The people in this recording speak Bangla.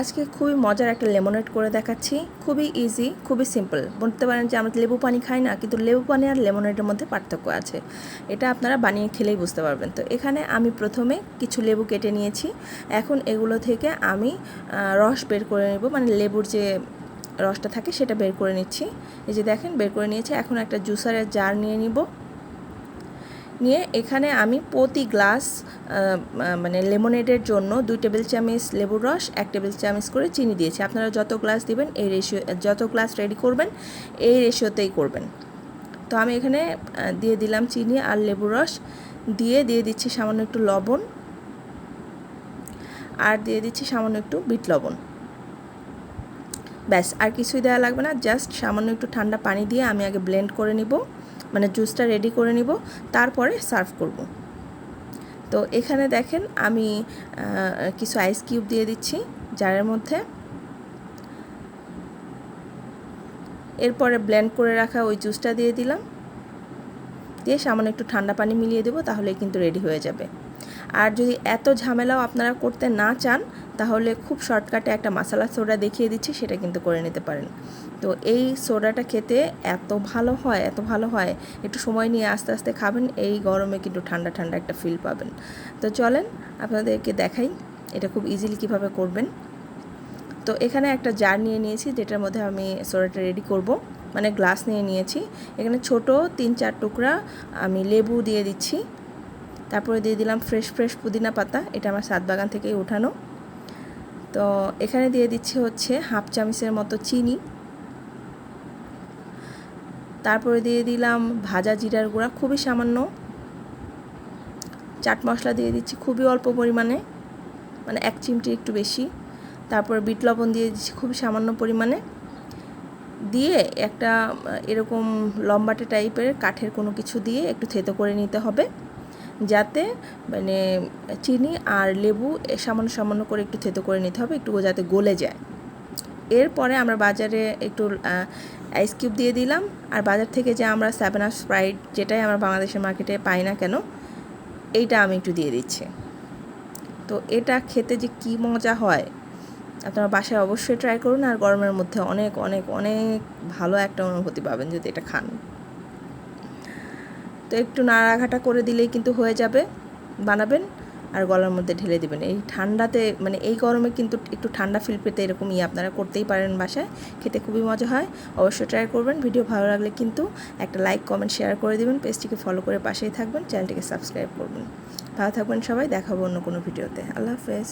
আজকে খুবই মজার একটা লেমনেড করে দেখাচ্ছি। খুবই ইজি খুবই সিম্পল বলতে পারেন যে আমরা লেবু পানি খাই না, কিন্তু লেবু পানি আর লেমনেডের মধ্যে পার্থক্য আছে। এটা আপনারা বানিয়ে খেলেই বুঝতে পারবেন। তো এখানে আমি প্রথমে কিছু লেবু কেটে নিয়েছি। এখন এগুলো থেকে আমি রস বের করে নেব। মানে লেবুর যে রসটা থাকে সেটা বের করে নিচ্ছি। এই যে দেখেন, বের করে নিয়েছি। এখন একটা জুসারের জার নিয়ে নিব। নিয়ে এখানে আমি প্রতি গ্লাস মানে লেমনেডের জন্য দুই টেবিল চামচ লেবুর রস, এক টেবিল চামচ করে চিনি দিয়েছি। আপনারা যত গ্লাস দিবেন, এই রেশিও যত গ্লাস রেডি করবেন, এই রেশিওতেই করবেন। তো আমি এখানে দিয়ে দিলাম চিনি আর লেবুর রস। দিয়ে দিয়ে দিচ্ছি সামান্য একটু লবণ। আর দিয়ে দিচ্ছি সামান্য একটু বিট লবণ। ব্যাস, আর কিছুই দেওয়া লাগবে না। জাস্ট সামান্য একটু ঠান্ডা পানি দিয়ে আমি আগে ব্লেন্ড করে নিব। মানে জুসটা রেডি করে নিব, তারপরে সার্ভ করব। তো এখানে দেখেন আমি কিছু আইস কিউব দিয়ে দিচ্ছি জারের মধ্যে এরপরে ব্লেন্ড করে রাখা ওই জুসটা দিয়ে দিলাম। দিয়ে সামান্য একটু ঠান্ডা পানি মিলিয়ে দেবো তাহলে কিন্তু রেডি হয়ে যাবে। আর যদি এত ঝামেলাও আপনারা করতে না চান তাহলে খুব শর্টকাটে একটা মশলা সোডা দেখিয়ে দিচ্ছি, সেটা কিন্তু করে নিতে পারেন। তো এই সোডাটা খেতে এত ভালো হয়, এত ভালো হয়, একটু সময় নিয়ে আস্তে আস্তে খাবেন, এই গরমে কিন্তু ঠান্ডা ঠান্ডা একটা ফিল পাবেন। তো চলেন আপনাদেরকে দেখাই এটা খুব ইজিলি কীভাবে করবেন। তো এখানে একটা জার নিয়ে নিয়েছি, যেটার মধ্যে আমি সোডাটা রেডি করব। মানে গ্লাস নিয়ে নিয়েছি। এখানে ছোট তিন চার টুকরা আমি লেবু দিয়ে দিচ্ছি। তারপরে দিয়ে দিলাম ফ্রেশ ফ্রেশ পুদিনা পাতা। এটা আমার সাত বাগান থেকেই উঠানো তো এখানে দিয়ে দিচ্ছি হচ্ছে হাফ চামচের মতো চিনি। তারপরে দিয়ে দিলাম ভাজা জিরার গুঁড়া, খুবই সামান্য। চাট মশলা দিয়ে দিচ্ছি খুবই অল্প পরিমাণে মানে এক চিমটি একটু বেশি। তারপর বিট লবণ দিয়ে দিচ্ছি খুবই সামান্য পরিমাণে। দিয়ে একটা এরকম লম্বাটে টাইপের কাঠের কোনো কিছু দিয়ে একটু থেতো করে নিতে হবে। যাতে মানে চিনি আর লেবু সামান্য সামান্য করে একটু থেতো করে নিতে হবে একটু যাতে গলে যায়। এরপরে আমরা বাজারে একটু আইস কিউব দিয়ে দিলাম। আর বাজার থেকে যে আমরা সেভেন আপ স্প্রাইট যেটাই আমরা বাংলাদেশের মার্কেটে পাই না কেন, এইটা আমি একটু দিয়ে দিচ্ছি। তো এটা খেতে যে কী মজা হয়, আপনারা বাসায় অবশ্যই ট্রাই করুন। আর গরমের মধ্যে অনেক অনেক অনেক ভালো একটা অনুভূতি পাবেন যদি এটা খান। তো একটু নাড়াঘাটা করে দিলেই কিন্তু হয়ে যাবে, বানাবেন আর গলার মধ্যে ঢেলে দেবেন। এই ঠান্ডাতে মানে এই গরমে কিন্তু একটু ঠান্ডা ফিল পেতে এরকমই আপনারা করতেই পারেন বাসায়, খেতে খুবই মজা হয়, অবশ্যই ট্রাই করবেন, ভিডিও ভালো লাগলে কিন্তু একটা লাইক কমেন্ট শেয়ার করে দিবেন, পেজটিকে ফলো করে পাশেই থাকবেন চ্যানেলটিকে সাবস্ক্রাইব করবেন। ভালো থাকবেন সবাই দেখাবো অন্য কোনো ভিডিওতে আল্লাহ হাফেজ।